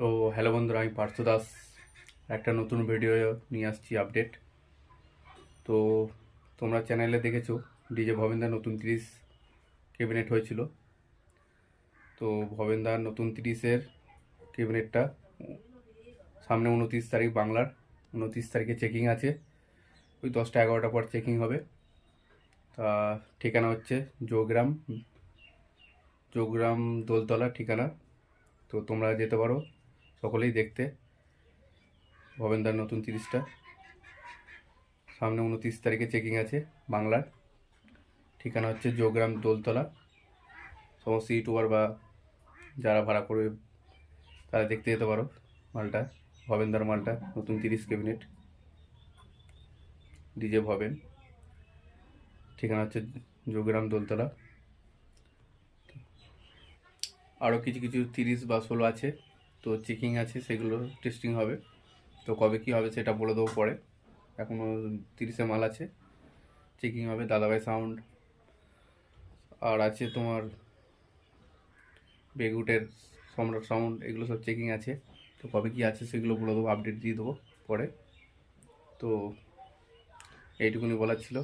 তো হ্যালো বন্ধুরা, আমি পার্থ দাস। একটা নতুন ভিডিও নিয়ে আসছি আপডেট তো তোমরা চ্যানেলে দেখেছ ডিজে ভবেন্দার নতুন তিরিশ ক্যাবিনেট হয়েছিল। তো ভবেন্দার নতুন তিরিশের ক্যাবিনেটটা সামনে উনত্রিশ তারিখ বাংলার, উনত্রিশ তারিখে চেকিং আছে। ওই দশটা এগারোটা পর চেকিং হবে। তা ঠিকানা হচ্ছে যোগগ্রাম যোগগ্রাম দোলতলা ঠিকানা। তো তোমরা যেতে পারো। সকলেই দেখতে। ভবেন্দার নতুন তিরিশটা। সামনে উনত্রিশ তারিখে চেকিং আছে বাংলার। ঠিকানা হচ্ছে যোগগ্রাম দোলতলা। সমস্ত ইউটিউবার বা যারা ভাড়া করবে, তারা দেখতে যেতে পারো মালটা ভবেন্দার মালটা, নতুন তিরিশ ক্যাবিনেট ডিজে ভবেন। ঠিকানা হচ্ছে যোগগ্রাম দোলতলা। আরও কিছু কিছু তিরিশ বা ষোলো আছে। তো চেকিং আছে, সেগুলো টেস্টিং হবে। তো কবে কী হবে সেটা বলে দেবো পরে। এখনও তিরিশে মাল আছে, চেকিং হবে দাদাভাই সাউন্ড। আর আছে তোমার বেগুটের সম্রাট সাউন্ড, এগুলো সব চেকিং আছে। তো কবে কী আছে সেগুলো বলে দেবো আপডেট দিয়ে দেবো পরে। তো এইটুকুনি বলার ছিল।